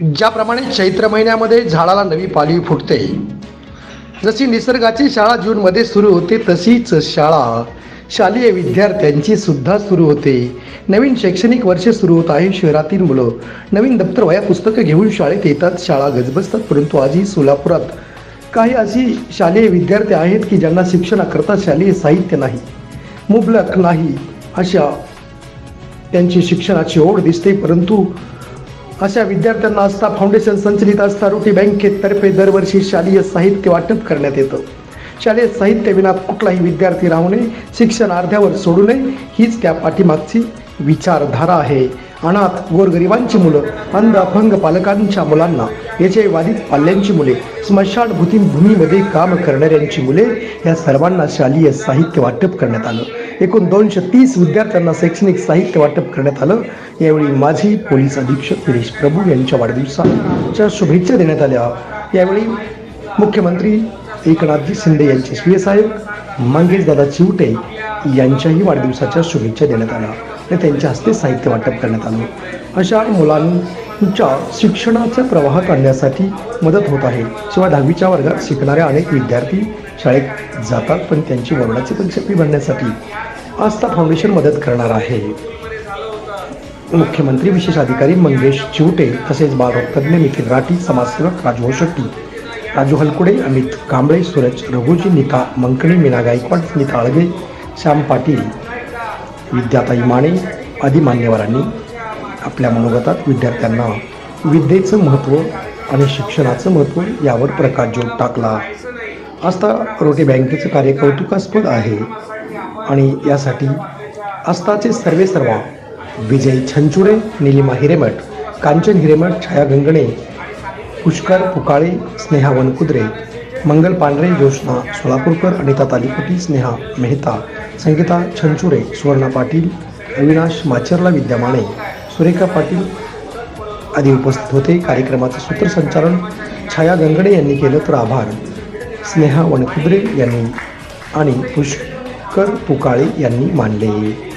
ज्याप्रमाणे चैत्र महिन्यामध्ये झाडाला नवी पालवी फुटते. जशी निसर्गाची शाळा जूनमध्ये सुरू होते तशीच शाळा शालेय विद्यार्थ्यांची सुद्धा सुरू होते. नवीन शैक्षणिक वर्ष सुरू होत आहे. शहरातील मुलं नवीन दप्तर वया पुस्तकं घेऊन शाळेत येतात. शाळा गजबजतात परंतु आजही सोलापुरात काही अशी शालेय विद्यार्थी आहेत की ज्यांना शिक्षणाकरता शालेय साहित्य नाही मुबलक नाही अशा त्यांची शिक्षणाची ओढ दिसते. परंतु अशा विद्यार्थ्यांना आस्था फाउंडेशन संचलित आस्था रोटी बँकेतर्फे दरवर्षी शालेय साहित्य वाटप करण्यात येतं. शालेय साहित्य विना कुठलाही विद्यार्थी राहू नये शिक्षण अर्ध्यावर सोडू नये हीच त्या पाठीमागची विचारधारा आहे. अनाथ गोरगरिबांची मुलं अंध अपंग पालकांच्या मुलांना याचे वादित पाल्यांची मुले स्मशान भूमीमध्ये काम करणाऱ्यांची मुले या सर्वांना शालेय साहित्य वाटप करण्यात आलं. एकूण दोनशे तीस विद्यार्थ्यांना शैक्षणिक साहित्य वाटप करण्यात आलं. यावेळी माजी पोलीस अधीक्षक गिरीश प्रभू यांच्या वाढदिवसाच्या शुभेच्छा देण्यात आल्या. यावेळी मुख्यमंत्री एकनाथजी शिंदे यांचे श्री साहेब मंगेशदादा चिवटे यांच्याही वाढदिवसाच्या शुभेच्छा देण्यात आल्या. आणि त्यांच्या हस्ते साहित्य वाटप करण्यात आलं. अशा तुमच्या शिक्षणाचा प्रवाह काढण्यासाठी मदत होत आहे शिवाय दहावीच्या वर्गात शिकणाऱ्या अनेक विद्यार्थी शाळेत जातात पण त्यांची वर्णाची परीक्षा फी भरण्यासाठी आस्था फाउंडेशन मदत करणार आहे. मुख्यमंत्री विशेष अधिकारी मंगेश चिवटे तसेच बालरोगतज्ञ निखिल राठी समाजसेवक राजू शेट्टी राजू हलकुडे अमित कांबळे सूरज रघुजी नीता मंकणी मीना गायकवाड स्मिता अळगे श्याम पाटील विद्याताई माने आदी मान्यवरांनी आपल्या मनोगतात विद्यार्थ्यांना विद्येचं महत्त्व आणि शिक्षणाचं महत्त्व यावर प्रकाशझोत टाकला. आस्था रोटे बँकेचं कार्य कौतुकास्पद आहे. आणि यासाठी आस्थाचे सर्वे सर्वा विजय छंचुरे निलिमा हिरेमठ कांचन हिरेमठ छाया गंगणे पुष्कर पुकाळे स्नेहा वनकुद्रे मंगल पांढरे ज्योत्ना सोलापूरकर अनिता तालिकोटी स्नेहा मेहता संगीता छंचुरे सुवर्णा पाटील अविनाश माचरला विद्यमाने सुरेखा पाटील आदी उपस्थित होते. कार्यक्रमाचं सूत्रसंचालन छाया गंगडे यांनी केलं तर आभार. स्नेहा वणकुद्रे यांनी आणि पुष्कर पुकाळे यांनी मानले.